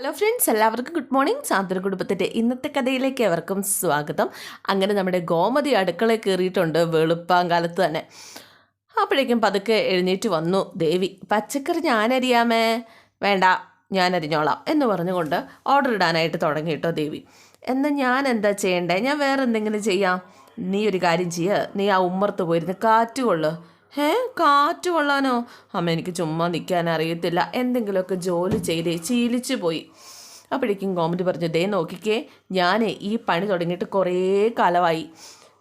Hello friends എല്ലാവർക്കും good morning സാന്ത്വന കുടുംബത്തിന്റെ ഇന്നത്തെ കഥയിലേക്ക് എവർക്കും സ്വാഗതം. അങ്ങനെ നമ്മുടെ ഗോമതി അടുക്കളയിൽ കയറിയിട്ടുണ്ട് വെളുപ്പാങ്കാലത്ത് തന്നെ. അപ്പോഴേക്കും പതുക്കെ എഴുന്നേറ്റ് വന്നു. ദേവി പച്ചക്കറി ഞാനരിയാമേ? വേണ്ട ഞാൻ അരിഞ്ഞോളാം എന്ന് പറഞ്ഞുകൊണ്ട് ഓർഡർ ഇടാനായിട്ട് തുടങ്ങി കേട്ടോ ദേവി. എന്നാൽ ഞാൻ എന്താ ചെയ്യേണ്ടേ? ഞാൻ വേറെ എന്തെങ്കിലും ചെയ്യാം? നീ ഒരു കാര്യം ചെയ്യുക നീ ആ ഉമ്മർത്ത് പോയിരുന്ന് കാറ്റ് കൊള്ളു. ഏ കാറ്റ് കൊള്ളാനോ? അമ്മ എനിക്ക് ചുമ്മാ നിൽക്കാൻ അറിയത്തില്ല. എന്തെങ്കിലുമൊക്കെ ജോലി ചെയ്തേ ശീലിച്ചു പോയി. അപ്പോഴേക്കും കോമഡി പറഞ്ഞു ദേ നോക്കിക്കേ ഞാൻ ഈ പണി തുടങ്ങിയിട്ട് കുറേ കാലമായി.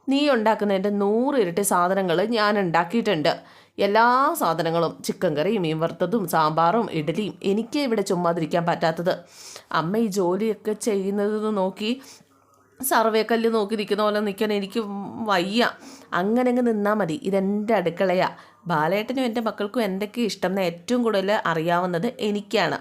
നീ ഉണ്ടാക്കുന്നതിന്റെ നൂറ് ഇരട്ടി സാധനങ്ങൾ ഞാൻ ഉണ്ടാക്കിയിട്ടുണ്ട്. എല്ലാ സാധനങ്ങളും ചിക്കൻ കറിയും മീൻ വറുത്തതും സാമ്പാറും ഇഡലിയും എനിക്ക് ഇവിടെ ചുമ്മാതിരിക്കാൻ പറ്റാത്തത്. അമ്മ ഈ ജോലിയൊക്കെ ചെയ്യുന്നത് നോക്കി സർവേ കല്ല് നോക്കി നിൽക്കുന്ന പോലെ നിൽക്കാൻ എനിക്ക് വയ്യ. അങ്ങനെ അങ്ങ് നിന്നാൽ മതി. ഇതെന്റെ അടുക്കളയാ. ബാലേട്ടനും എന്റെ മക്കൾക്കും എന്തൊക്കെ ഇഷ്ടം എന്ന് ഏറ്റവും കൂടുതൽ അറിയാവുന്നത് എനിക്കാണ്.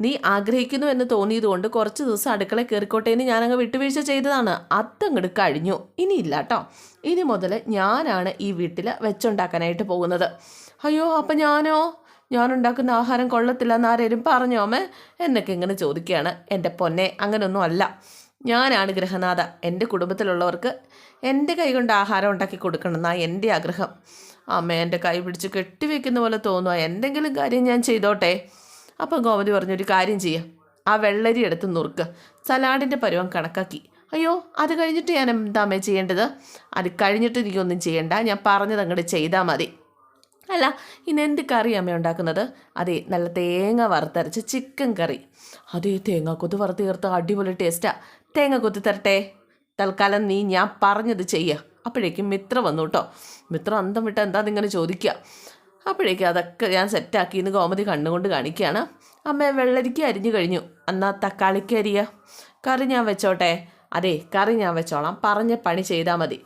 നീ ആഗ്രഹിക്കുന്നു എന്ന് തോന്നിയതുകൊണ്ട് കുറച്ച് ദിവസം അടുക്കള കയറിക്കോട്ടെ എന്ന് ഞാനങ്ങ് വിട്ടുവീഴ്ച ചെയ്തതാണ്. അതങ്ങോട്ട് കഴിഞ്ഞു. ഇനിയില്ല കേട്ടോ ഇനി മുതൽ ഞാനാണ് ഈ വീട്ടിൽ വെച്ചുണ്ടാക്കാനായിട്ട് പോകുന്നത്. അയ്യോ അപ്പം ഞാനോ? ഞാനുണ്ടാക്കുന്ന ആഹാരം കൊള്ളത്തില്ല എന്ന് ആരേലും പറഞ്ഞോ എന്നൊക്കെ ഇങ്ങനെ ചോദിക്കുകയാണ് എന്റെ പൊന്നെ. അങ്ങനെയൊന്നും അല്ല. ഞാനാണ് ഗ്രഹനാഥ എന്റെ കുടുംബത്തിലുള്ളവർക്ക് എന്റെ കൈ കൊണ്ട് ആഹാരം ഉണ്ടാക്കി കൊടുക്കണം എന്നാണ് എന്റെ ആഗ്രഹം. അമ്മ എന്റെ കൈ പിടിച്ച് കെട്ടിവെക്കുന്ന പോലെ തോന്നുക എന്തെങ്കിലും കാര്യം ഞാൻ ചെയ്തോട്ടെ? അപ്പം ഗോമതി പറഞ്ഞൊരു കാര്യം ചെയ്യാം. ആ വെള്ളരി എടുത്ത് നുറുക്ക്. സലാഡിന്റെ പരുവം കണക്കാക്കി. അയ്യോ അത് കഴിഞ്ഞിട്ട് ഞാൻ എന്താമേ ചെയ്യേണ്ടത്? അത് കഴിഞ്ഞിട്ട് എനിക്കൊന്നും ചെയ്യണ്ട. ഞാൻ പറഞ്ഞത് അങ്ങോട്ട് ചെയ്താൽ മതി. അല്ല ഇന്ന് എന്ത് കറി അമ്മ ഉണ്ടാക്കുന്നത്? അതെ നല്ല തേങ്ങ വറുത്തരച്ച ചിക്കൻ കറി. അതേ തേങ്ങ കൊത്ത് വറുത്ത് ചേർത്ത് അടിപൊളി ടേസ്റ്റാ തേങ്ങ കുത്തിത്തരട്ടെ. തരട്ടെ തൽക്കാലം നീ ഞാൻ പറഞ്ഞത് ചെയ്യുക അപ്പോഴേക്കും മിത്ര വന്നു കേട്ടോ. മിത്ര അന്തം വിട്ട് എന്താ നിങ്ങനെ ചോദിക്കുക അപ്പോഴേക്കും അതൊക്കെ ഞാൻ സെറ്റാക്കി എന്ന് ഗോമതി കണ്ണുകൊണ്ട് കാണിക്കുകയാണ് അമ്മ വെള്ളരിക്ക അരിഞ്ഞു കഴിഞ്ഞു. എന്നാൽ തക്കാളിക്ക് അരിയ. കറി ഞാൻ വെച്ചോട്ടെ. അതെ കറി ഞാൻ വെച്ചോളാം. പറഞ്ഞ പണി ചെയ്താൽ മതി.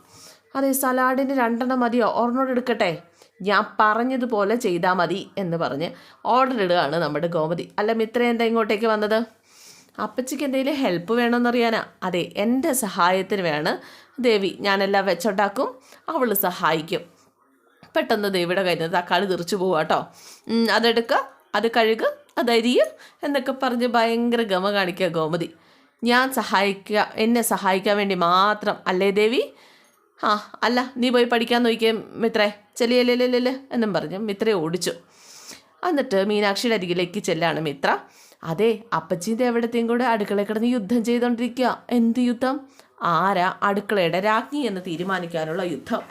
അതെ സലാഡിന് രണ്ടെണ്ണം മതിയോ? ഓർണോട് എടുക്കട്ടെ. ഞാൻ പറഞ്ഞതുപോലെ ചെയ്താൽ മതി എന്ന് പറഞ്ഞ് ഓർഡർ ഇടുകയാണ് നമ്മുടെ ഗോമതി. അല്ല മിത്ര എന്താ ഇങ്ങോട്ടേക്ക് വന്നത്? അപ്പച്ചിക്ക് എന്തെങ്കിലും ഹെൽപ്പ് വേണമെന്നറിയാനാ അതെ എന്റെ സഹായത്തിന് വേണം. ദേവി ഞാനെല്ലാം വെച്ചുണ്ടാക്കും. അവൾ സഹായിക്കും. പെട്ടെന്ന് ദേവിയുടെ കയ്യിൽ നിന്ന് തക്കാളി തെറിച്ചു പോവുക കേട്ടോ അതെടുക്കുക അത് കഴുകുക അതരിയ എന്നൊക്കെ പറഞ്ഞ് ഭയങ്കര ഗമ കാണിക്കുക ഗോമതി. ഞാൻ സഹായിക്കുക എന്നെ സഹായിക്കാൻ വേണ്ടി മാത്രം. അല്ലേ ദേവി? ആ അല്ല നീ പോയി പഠിക്കാൻ നോക്കിയേ മിത്രേ. ചെല്ലിയല്ലേ എന്നും പറഞ്ഞ് മിത്രയെ ഓടിച്ചു. എന്നിട്ട് മീനാക്ഷിയുടെ അരികിലേക്ക് ചെല്ലാണ് മിത്ര. അതെ അപ്പച്ചീന്റെ എവിടത്തെയും കൂടെ അടുക്കളയിൽ കിടന്ന് യുദ്ധം ചെയ്തുകൊണ്ടിരിക്കുക എന്ത് യുദ്ധം? ആരാ അടുക്കളയുടെ രാജ്ഞി എന്ന് തീരുമാനിക്കാനുള്ള യുദ്ധം?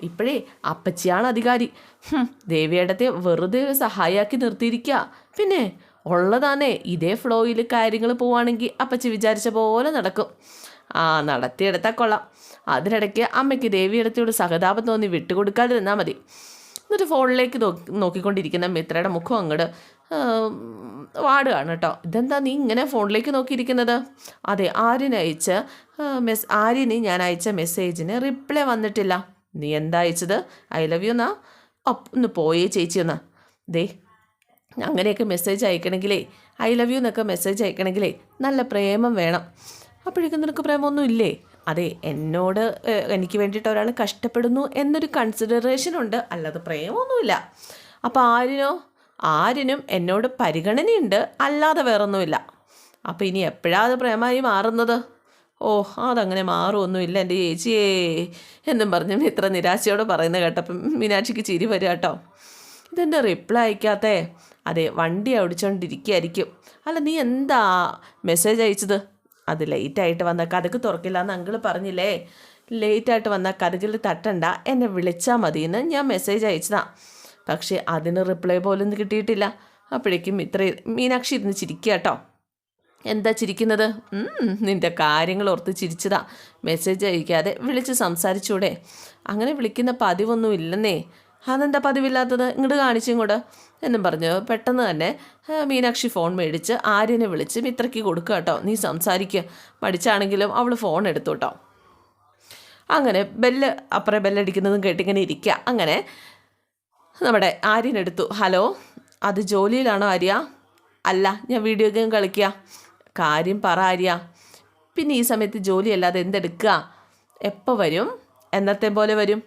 ഇപ്പോഴേ അപ്പച്ചിയാണ് അധികാരി. ദേവിയേടത്തെ വെറുതെ സഹായിയാക്കി നിർത്തിയിരിക്കുക. പിന്നെ ഉള്ളതാണേ ഇതേ ഫ്ലോയിൽ കാര്യങ്ങൾ പോവുകയാണെങ്കിൽ അപ്പച്ചി വിചാരിച്ച പോലെ നടക്കും. ആ നടത്തിയെടുത്താൽ കൊള്ളാം. അതിനിടയ്ക്ക് അമ്മയ്ക്ക് ദേവിയെടുത്തിയോട് സഹതാപം തോന്നി വിട്ടുകൊടുക്കാതിരുന്നാൽ മതി. എന്നിട്ട് ഫോണിലേക്ക് നോക്കിക്കൊണ്ടിരിക്കുന്ന മിത്രയുടെ മുഖം അങ്ങോട്ട് വാടുകയാണ് കേട്ടോ. ഇതെന്താ നീ ഇങ്ങനെ ഫോണിലേക്ക് നോക്കിയിരിക്കുന്നത്? അതെ ആര്യന് അയച്ച മെസ് ആര്യന് ഞാൻ അയച്ച മെസ്സേജിന് റിപ്ലൈ വന്നിട്ടില്ല. നീ എന്താ അയച്ചത്? ഐ ലവ് യു എന്നാ? ഒന്ന് പോയേ ചേച്ചി ഒന്ന്. ദേ അങ്ങനെയൊക്കെ മെസ്സേജ് അയക്കണമെങ്കിലേ ഐ ലവ് യു എന്നൊക്കെ മെസ്സേജ് അയക്കണമെങ്കിലേ നല്ല പ്രേമം വേണം. അപ്പോഴേക്കും നിനക്ക് പ്രേമമൊന്നും ഇല്ലേ അതെ എന്നോട് എനിക്ക് വേണ്ടിയിട്ട് ഒരാൾ കഷ്ടപ്പെടുന്നു എന്നൊരു കൺസിഡറേഷൻ ഉണ്ട്. അല്ലാതെ പ്രേമമൊന്നുമില്ല അപ്പോൾ ആരിനോ ആരിനും എന്നോട് പരിഗണനയുണ്ട്. അല്ലാതെ വേറൊന്നുമില്ല. അപ്പോൾ ഇനി എപ്പോഴാണ് അത് പ്രേമമായി മാറുന്നത്? ഓ അതങ്ങനെ മാറുമൊന്നുമില്ല എന്റെ ചേച്ചിയേ എന്നും പറഞ്ഞു ഇത്ര നിരാശയോടെ പറയുന്നത് കേട്ടപ്പം മീനാക്ഷിക്ക് ചിരി വരിക കേട്ടോ. ഇതെന്റെ റിപ്ലൈ അയക്കാത്തേ? അതെ വണ്ടി ഓടിച്ചുകൊണ്ടിരിക്കുകയായിരിക്കും അല്ല നീ എന്താ മെസ്സേജ് അയച്ചത്? അത് ലേറ്റായിട്ട് വന്ന കഥക്ക് തുറക്കില്ല എന്ന് അങ്കിൾ പറഞ്ഞില്ലേ ലേറ്റായിട്ട് വന്ന കഥകിൽ തട്ടണ്ട എന്നെ വിളിച്ചാൽ മതിയെന്ന് ഞാൻ മെസ്സേജ് അയച്ചതാ. പക്ഷേ അതിന് റിപ്ലൈ പോലും കിട്ടിയിട്ടില്ല. അപ്പോഴേക്കും ഇത്ര മീനാക്ഷി ഇരുന്ന് ചിരിക്കുക കേട്ടോ എന്താ ചിരിക്കുന്നത്? നിന്റെ കാര്യങ്ങൾ ഓർത്ത് ചിരിച്ചതാ. മെസ്സേജ് അയക്കാതെ വിളിച്ച് സംസാരിച്ചൂടെ. അങ്ങനെ വിളിക്കുന്ന പതിവൊന്നും ഇല്ലെന്നേ. അതെന്താ പതിവില്ലാത്തത്? ഇങ്ങോട്ട് കാണിച്ചും ഇങ്ങോട്ട്. എന്നും പറഞ്ഞു. പെട്ടെന്ന് തന്നെ മീനാക്ഷി ഫോൺ മേടിച്ച് ആര്യനെ വിളിച്ച് മിത്രയ്ക്ക് കൊടുക്കുക കേട്ടോ. നീ സംസാരിക്കുക പഠിച്ചാണെങ്കിലും അവൾ ഫോൺ എടുത്തു കേട്ടോ. അങ്ങനെ ബെല്ല് അപ്പുറം ബെല്ലടിക്കുന്നതും കേട്ടിങ്ങനെ ഇരിക്കുക അങ്ങനെ നമ്മുടെ ആര്യൻ എടുത്തു. ഹലോ അത് ജോലിയിലാണോ ആര്യ? അല്ല ഞാൻ വീഡിയോ ഗെയിം കളിക്കുക കാര്യം പറ ആര്യ. പിന്നെ ഈ സമയത്ത് ജോലിയല്ലാതെ എന്തെടുക്കുക എപ്പോൾ വരും? എന്നത്തെ പോലെ വരും.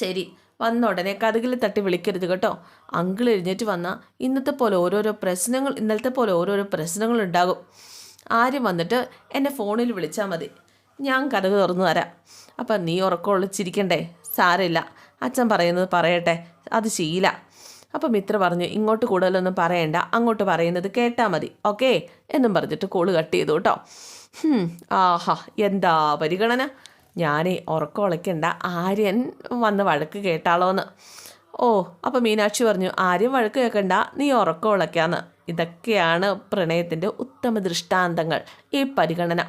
ശരി വന്ന ഉടനെ കഥകിൽ തട്ടി വിളിക്കരുത് കേട്ടോ. അങ്കിൾ എഴുന്നേറ്റ് വന്നാൽ ഇന്നത്തെ പോലെ ഓരോരോ പ്രശ്നങ്ങൾ ഇന്നലത്തെ പോലെ ഓരോരോ പ്രശ്നങ്ങൾ ഉണ്ടാകും. ആരും വന്നിട്ട് എന്നെ ഫോണിൽ വിളിച്ചാൽ മതി. ഞാൻ കഥക് തുറന്നു തരാം. അപ്പം നീ ഉറക്കം ഒളിച്ചിരിക്കണ്ടേ സാരമില്ല. അച്ഛൻ പറയുന്നത് പറയട്ടെ. അത് ശീല. അപ്പം മിത്ര പറഞ്ഞു ഇങ്ങോട്ട് കൂടുതലൊന്നും പറയണ്ട. അങ്ങോട്ട് പറയുന്നത് കേട്ടാൽ മതി. ഓക്കേ? എന്നും പറഞ്ഞിട്ട് കോൾ കട്ട് ചെയ്തു കേട്ടോ. ആഹാ എന്താ പരിഗണന? ഞാനേ ഉറക്കം ഉളയ്ക്കണ്ട ആര്യൻ വന്ന് വഴക്ക് കേട്ടാളോന്ന് ഓ അപ്പം മീനാക്ഷി പറഞ്ഞു ആര്യം വഴക്ക് കേൾക്കണ്ട നീ ഉറക്കം ഉളയ്ക്കാന്ന് ഇതൊക്കെയാണ് പ്രണയത്തിന്റെ ഉത്തമ ദൃഷ്ടാന്തങ്ങൾ ഈ പരിഗണന.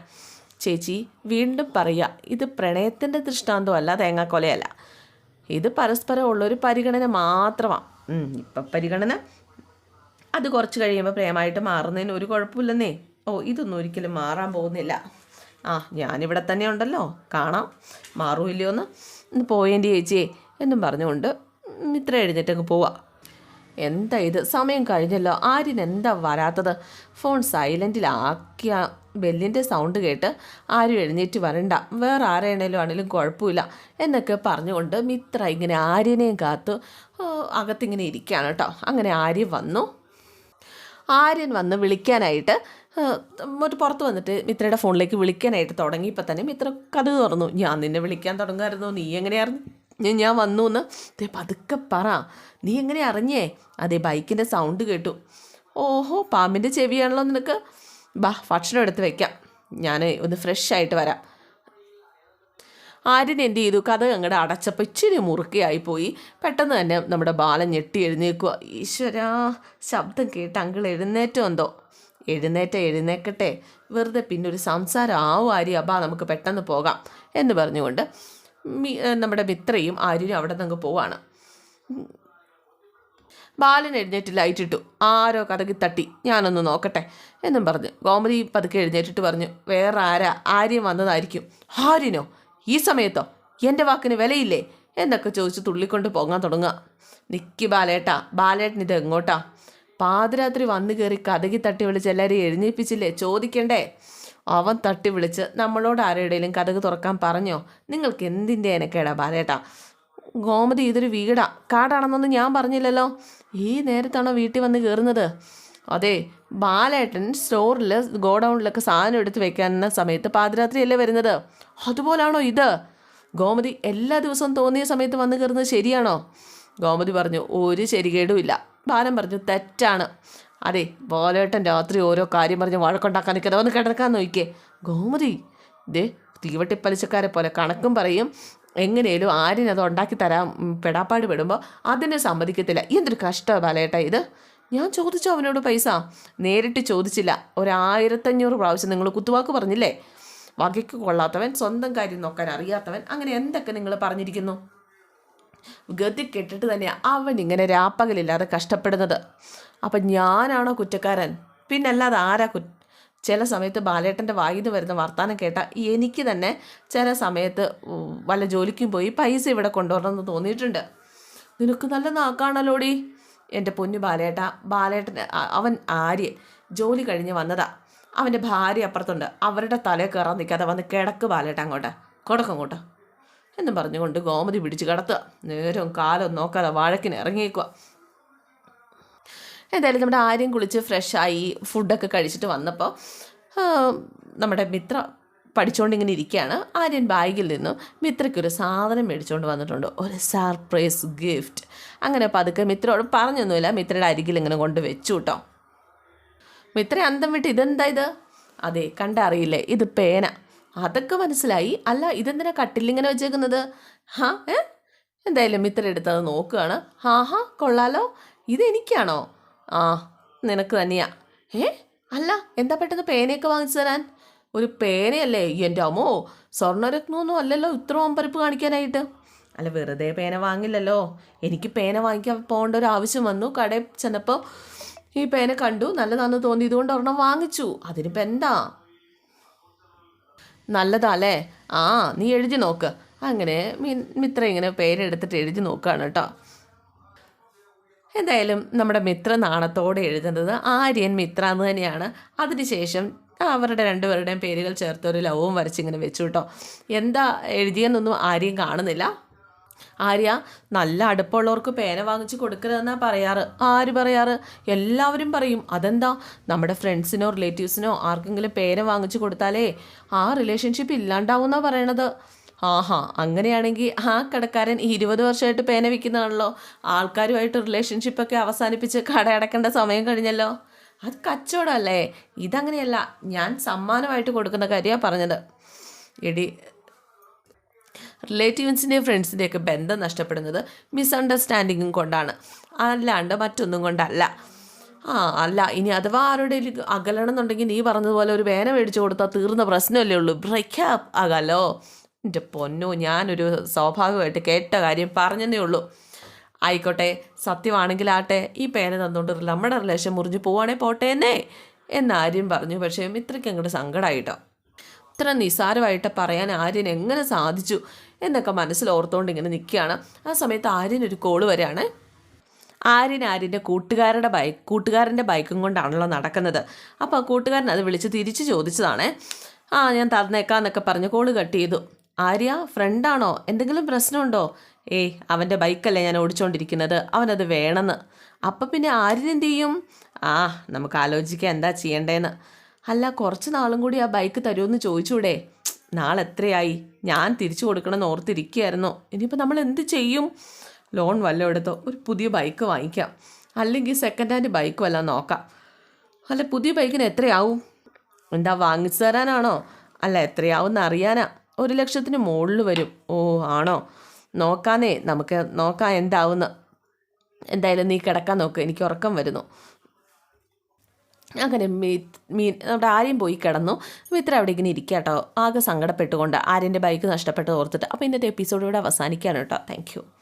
ചേച്ചി വീണ്ടും പറയുക ഇത് പ്രണയത്തിന്റെ ദൃഷ്ടാന്തമല്ല തേങ്ങാക്കൊലയല്ല. ഇത് പരസ്പരം ഉള്ളൊരു പരിഗണന മാത്രമാണ് ഇപ്പം പരിഗണന? അത് കുറച്ച് കഴിയുമ്പോൾ പ്രേമമായിട്ട് മാറുന്നതിന് ഒരു കുഴപ്പമില്ലെന്നേ. ഓ ഇതൊന്നും ഒരിക്കലും മാറാൻ പോകുന്നില്ല. ആ ഞാനിവിടെ തന്നെ ഉണ്ടല്ലോ. കാണാം. മാറൂല്ലയോ എന്ന് ഇന്ന് പോയേന്റെ ചേച്ചിയെ എന്നും പറഞ്ഞുകൊണ്ട് ഇത്ര എഴുന്നേറ്റങ്ങ് പോവാ. എന്താ ഇത്? സമയം കഴിഞ്ഞല്ലോ. ആര്യൻ എന്താ വരാത്തത്? ഫോൺ സൈലന്റിലാക്കിയ ബെല്ലിന്റെ സൗണ്ട് കേട്ട് ആരും എഴുന്നേറ്റ് വരണ്ട. വേറെ ആരെയാണേലും ആണെങ്കിലും കുഴപ്പമില്ല എന്നൊക്കെ പറഞ്ഞുകൊണ്ട് മിത്ര ഇങ്ങനെ ആര്യനെയും കാത്തു അകത്തിങ്ങനെ ഇരിക്കുകയാണ് കേട്ടോ. അങ്ങനെ ആര്യൻ വന്നു. ആര്യൻ വന്ന് വിളിക്കാനായിട്ട് ഒരു പുറത്ത് വന്നിട്ട് മിത്രയുടെ ഫോണിലേക്ക് വിളിക്കാനായിട്ട് തുടങ്ങിയപ്പോൾ തന്നെ മിത്ര കഥ തുറന്നു. ഞാൻ നിന്നെ വിളിക്കാൻ തുടങ്ങുമായിരുന്നു നീ എങ്ങനെയായിരുന്നു? ഞാൻ ഞാൻ വന്നു എന്ന് ദേ പതുക്കെ പറ. നീ എങ്ങനെ അറിഞ്ഞേ? അതെ ബൈക്കിന്റെ സൗണ്ട് കേട്ടു. ഓഹോ പാമ്പിന്റെ ചെവിയാണല്ലോ നിനക്ക്? ബാ ഭക്ഷണം എടുത്ത് വെക്കാം. ഞാൻ ഒന്ന് ഫ്രഷ് ആയിട്ട് വരാം. ആര്യൻ എന്ത് ചെയ്തു? കഥ അങ്ങോട്ട് അടച്ചപ്പോൾ ഇച്ചിരി മുറുക്കയായി പോയി. പെട്ടെന്ന് തന്നെ നമ്മുടെ ബാലൻ ഞെട്ടി എഴുന്നേക്കുക ഈശ്വരാ ശബ്ദം കേട്ട് അങ്കിൾ എഴുന്നേറ്റോ എന്തോ. എഴുന്നേറ്റ എഴുന്നേക്കട്ടെ. വെറുതെ പിന്നെ ഒരു സംസാരം ആവും ആര്യ അബാ നമുക്ക് പെട്ടെന്ന് പോകാം എന്ന് പറഞ്ഞുകൊണ്ട് നമ്മുടെ മിത്രയും ആര്യനും അവിടെ നിന്ന് പോവാണ്. ബാലൻ എഴുന്നേറ്റ് ലൈറ്റിട്ടു ആരോ കഥകി തട്ടി. ഞാനൊന്ന് നോക്കട്ടെ എന്നും പറഞ്ഞു. ഗോമതി പതുക്കെ എഴുന്നേറ്റിട്ട് പറഞ്ഞു. വേറെ ആരാ? ആര്യം വന്നതായിരിക്കും. ആര്യനോ? ഈ സമയത്തോ? എന്റെ വാക്കിന് വിലയില്ലേ? എന്നൊക്കെ ചോദിച്ച് തുള്ളിക്കൊണ്ട് പോകാൻ തുടങ്ങുക. നിക്കി ബാലേട്ടാ. ബാലേട്ടൻ ഇത് എങ്ങോട്ടാ? പാതിരാത്രി വന്നു കയറി കഥകി തട്ടി വിളിച്ച് എല്ലാവരെയും എഴുന്നേൽപ്പിച്ചില്ലേ? ചോദിക്കണ്ടേ? അവൻ തട്ടി വിളിച്ച് നമ്മളോട് ആരുടെയും കഥക് തുറക്കാൻ പറഞ്ഞോ? നിങ്ങൾക്ക് എന്തിന്റെ എനക്കേടാ ബാലേട്ടാ? ഗോമതി ഇതൊരു വീടാ. കാടാണെന്നൊന്നും ഞാൻ പറഞ്ഞില്ലല്ലോ. ഈ നേരത്താണോ വീട്ടിൽ വന്ന് കയറുന്നത്? അതെ ബാലേട്ടൻ സ്റ്റോറിൽ ഗോഡൗണിലൊക്കെ സാധനം എടുത്ത് വെക്കാവുന്ന സമയത്ത് പാതിരാത്രിയല്ലേ വരുന്നത്? അതുപോലാണോ ഇത്? ഗോമതി എല്ലാ ദിവസവും തോന്നിയ സമയത്ത് വന്ന് കയറുന്നത് ശരിയാണോ? ഗോമതി പറഞ്ഞു ഒരു ശരികേടുമില്ല ബാലൻ പറഞ്ഞു തെറ്റാണ്. അതെ ബാലേട്ടൻ രാത്രി ഓരോ കാര്യം പറഞ്ഞ് വഴക്കുണ്ടാക്കാൻ നിൽക്കുന്നത് ഒന്ന് കിടക്കാൻ നോക്കിക്കേ. ഗോമതി ദേ തീവട്ടിപ്പലിശക്കാരെ പോലെ കണക്കും പറയും. എങ്ങനെയും ആരും അത് ഉണ്ടാക്കി തരാൻ പെടാപ്പാട് പെടുമ്പോൾ അതിനെ സമ്മതിക്കത്തില്ല. എന്തൊരു കഷ്ടമാണ് ബാലേട്ടാ ഇത്. ഞാൻ ചോദിച്ചു അവനോട് പൈസ? നേരിട്ട് ചോദിച്ചില്ല. ഒരായിരത്തഞ്ഞൂറ് പ്രാവശ്യം നിങ്ങൾ കുത്തുവാക്ക് പറഞ്ഞില്ലേ? വകയ്ക്ക് കൊള്ളാത്തവൻ സ്വന്തം കാര്യം നോക്കാൻ അറിയാത്തവൻ അങ്ങനെ എന്തൊക്കെ നിങ്ങൾ പറഞ്ഞിരിക്കുന്നു? ഗതി കെട്ടിട്ട് തന്നെയാണ് അവൻ ഇങ്ങനെ രാപ്പകലില്ലാതെ കഷ്ടപ്പെടുന്നത്. അപ്പം ഞാനാണോ കുറ്റക്കാരൻ? പിന്നല്ലാതെ ആരാ കു ചില സമയത്ത് ബാലേട്ടന്റെ വായിന്ന് വരുന്ന വർത്തമാനം കേട്ട എനിക്ക് തന്നെ ചില സമയത്ത് വല്ല ജോലിക്കും പോയി പൈസ ഇവിടെ കൊണ്ടുവരണമെന്ന് തോന്നിയിട്ടുണ്ട്. നിനക്ക് നല്ല നാക്കാണല്ലോടി? എന്റെ പൊന്നു ബാലേട്ട ബാലേട്ടൻ അവൻ ആര്യ ജോലി കഴിഞ്ഞ് വന്നതാ. അവന്റെ ഭാര്യ അപ്പുറത്തുണ്ട്. അവരുടെ തലയിൽ കയറാൻ നിൽക്കാതെ വന്ന് കിടക്ക് ബാലേട്ട അങ്ങോട്ട്. കൊടുക്കങ്ങോട്ട് എന്നും പറഞ്ഞുകൊണ്ട് ഗോമതി പിടിച്ച് കടത്തുക. നേരവും കാലം നോക്കാതെ വഴക്കിന് ഇറങ്ങിയേക്കുക എന്തായാലും നമ്മുടെ ആര്യം കുളിച്ച് ഫ്രഷായി ഫുഡൊക്കെ കഴിച്ചിട്ട് വന്നപ്പോൾ നമ്മുടെ മിത്ര പഠിച്ചുകൊണ്ട് ഇങ്ങനെ ഇരിക്കുകയാണ്. ആര്യൻ ബാഗിൽ നിന്നും മിത്രയ്ക്കൊരു സാധനം മേടിച്ചുകൊണ്ട് വന്നിട്ടുണ്ട്. ഒരു സർപ്രൈസ് ഗിഫ്റ്റ് അങ്ങനെ പതുക്കെ മിത്രയോട് പറഞ്ഞൊന്നുമില്ല. മിത്രയുടെ അരികിൽ ഇങ്ങനെ കൊണ്ട് വെച്ചു കേട്ടോ മിത്ര അന്തം വിട്ട് ഇതെന്താ ഇത്? അതെ കണ്ടറിയില്ലേ? ഇത് പേന. അതൊക്കെ മനസ്സിലായി. അല്ല ഇതെന്തിനാ കട്ടിലിങ്ങനെ വെച്ചേക്കുന്നത്? ഹാ ഏ? എന്തായാലും മിത്ര എടുത്തത് നോക്കുകയാണ്. ഹാ ഹാ കൊള്ളാലോ ഇതെനിക്കാണോ ആ നിനക്ക് തന്നെയാ. ഏ? അല്ല എന്താ പെട്ടെന്ന് പേനയൊക്കെ വാങ്ങിച്ചു തരാൻ? ഒരു പേനയല്ലേ? എന്റെ അമ്മോ സ്വർണരത്നമൊന്നും അല്ലല്ലോ ഇത്ര ഓമ്പരപ്പ് കാണിക്കാനായിട്ട്. അല്ല വെറുതെ പേന വാങ്ങില്ലല്ലോ. എനിക്ക് പേന വാങ്ങിക്കാൻ പോകേണ്ട ഒരു ആവശ്യം വന്നു. കടയിൽ ചെന്നപ്പോൾ ഈ പേന കണ്ടു. നല്ലതാണെന്ന് തോന്നി. ഇതുകൊണ്ട് ഒരെണ്ണം വാങ്ങിച്ചു. അതിനിപ്പോൾ എന്താ? നല്ലതാ അല്ലേ ആ നീ എഴുതി നോക്ക്. അങ്ങനെ മിത്ര ഇങ്ങനെ പേരെടുത്തിട്ട് എഴുതി നോക്കുകയാണ് കേട്ടോ എന്തായാലും നമ്മുടെ മിത്ര നാണത്തോടെ എഴുതുന്നത് ആര്യൻ മിത്ര എന്ന് തന്നെയാണ്. അതിനുശേഷം അവരുടെ രണ്ടുപേരുടെയും പേരുകൾ ചേർത്ത് ഒരു ലവും വരച്ചിങ്ങനെ വെച്ചു കേട്ടോ എന്താ എഴുതിയെന്നൊന്നും ആര്യം കാണുന്നില്ല. ആര്യ നല്ല അടുപ്പമുള്ളവർക്ക് പേന വാങ്ങിച്ച് കൊടുക്കരുതെന്നാ പറയാറ്. ആര് പറയാറ്? എല്ലാവരും പറയും. അതെന്താ? നമ്മുടെ ഫ്രണ്ട്സിനോ റിലേറ്റീവ്സിനോ ആർക്കെങ്കിലും പേന വാങ്ങിച്ച് കൊടുത്താലേ ആ റിലേഷൻഷിപ്പ് ഇല്ലാണ്ടാവുമെന്നാ പറയണത്. ആഹാ അങ്ങനെയാണെങ്കിൽ ആ കടക്കാരൻ ഇരുപത് വർഷമായിട്ട് പേന വിൽക്കുന്നതാണല്ലോ. ആൾക്കാരുമായിട്ട് റിലേഷൻഷിപ്പൊക്കെ അവസാനിപ്പിച്ച് കട അടക്കേണ്ട സമയം കഴിഞ്ഞല്ലോ. അത് കച്ചവടമല്ലേ ഇതങ്ങനെയല്ല. ഞാൻ സമ്മാനമായിട്ട് കൊടുക്കുന്ന കാര്യമാണ് പറഞ്ഞത്. എടി റിലേറ്റീവ്സിന്റെയും ഫ്രണ്ട്സിന്റെയൊക്കെ ബന്ധം നഷ്ടപ്പെടുന്നത് മിസ്അണ്ടർസ്റ്റാൻഡിങ്ങും കൊണ്ടാണ്. അല്ലാണ്ട് മറ്റൊന്നും കൊണ്ടല്ല. ആ അല്ല ഇനി അഥവാ ആരുടെ അകലണം എന്നുണ്ടെങ്കിൽ നീ പറഞ്ഞതുപോലെ ഒരു വേന മേടിച്ചു കൊടുത്താൽ തീർന്ന പ്രശ്നമല്ലേ ഉള്ളൂ. ബ്രേക്കപ്പ് ആകാലോ? എന്റെ പൊന്നോ ഞാനൊരു സ്വാഭാവികമായിട്ട് കേട്ട കാര്യം പറഞ്ഞതേ ഉള്ളൂ. ആയിക്കോട്ടെ സത്യമാണെങ്കിലാട്ടെ ഈ പേന തന്നുകൊണ്ട് നമ്മുടെ റിലേഷൻ മുറിഞ്ഞു പോവാണേ പോട്ടെ എന്നേ എന്നാര്യം പറഞ്ഞു. പക്ഷേ ഇത്രയ്ക്ക് അങ്ങോട്ട് സങ്കടമായിട്ടോ ഇത്ര നിസാരമായിട്ട് പറയാൻ ആര്യൻ എങ്ങനെ സാധിച്ചു എന്നൊക്കെ മനസ്സിൽ ഓർത്തുകൊണ്ട് ഇങ്ങനെ നിൽക്കുകയാണ്. ആ സമയത്ത് ആര്യൻ ഒരു കോൾ വരികയാണ്. ആര്യൻ ആര്യന്റെ കൂട്ടുകാരുടെ ബൈക്ക് കൂട്ടുകാരന്റെ ബൈക്കും കൊണ്ടാണല്ലോ നടക്കുന്നത്. അപ്പോൾ ആ കൂട്ടുകാരൻ അത് വിളിച്ച് തിരിച്ച് ചോദിച്ചതാണ്. ആ ഞാൻ തന്നേക്കാന്നൊക്കെ പറഞ്ഞ് കോൾ കട്ട് ചെയ്തു. ആര്യ ഫ്രണ്ടാണോ എന്തെങ്കിലും പ്രശ്നമുണ്ടോ? ഏയ് അവന്റെ ബൈക്കല്ലേ ഞാൻ ഓടിച്ചുകൊണ്ടിരിക്കുന്നത് അവനത് വേണമെന്ന്. അപ്പം പിന്നെ ആര്യൻ എന്ത് ചെയ്യും? ആ നമുക്ക് ആലോചിക്കാം എന്താ ചെയ്യേണ്ടതെന്ന് അല്ല കുറച്ച് നാളും കൂടി ആ ബൈക്ക് തരുമെന്ന് ചോദിച്ചൂടെ. നാളെ എത്രയായി ഞാൻ തിരിച്ചു കൊടുക്കണമെന്ന് ഓർത്തിരിക്കുകയായിരുന്നു. ഇനിയിപ്പോൾ നമ്മൾ എന്ത് ചെയ്യും? ലോൺ വല്ല എടുത്തോ? ഒരു പുതിയ ബൈക്ക് വാങ്ങിക്കാം. അല്ലെങ്കിൽ സെക്കൻഡ് ഹാൻഡ് ബൈക്ക് വല്ല നോക്കാം. അല്ല പുതിയ ബൈക്കിന് എത്രയാവും? എന്താ വാങ്ങിച്ചു തരാനാണോ? അല്ല എത്രയാവും എന്ന് അറിയാനാ. ഒരു ലക്ഷത്തിന് മുകളിൽ വരും. ഓ ആണോ? നോക്കാനേ നമുക്ക് നോക്കാം എന്താവുന്ന. എന്തായാലും നീ കിടക്കാൻ നോക്ക്. എനിക്ക് ഉറക്കം വരുന്നു. അങ്ങനെ മീൻ നമ്മുടെ ആര്യം പോയി കിടന്നു. മിത്ര അവിടെ ഇങ്ങനെ ഇരിക്കുക കേട്ടോ. ആകെ സങ്കടപ്പെട്ടുകൊണ്ട് ആര്യന്റെ ബൈക്ക് നഷ്ടപ്പെട്ട് ഓർത്തിട്ട്. അപ്പോൾ ഇന്നത്തെ എപ്പിസോഡ് ഇവിടെ അവസാനിക്കാണ് കേട്ടോ. താങ്ക്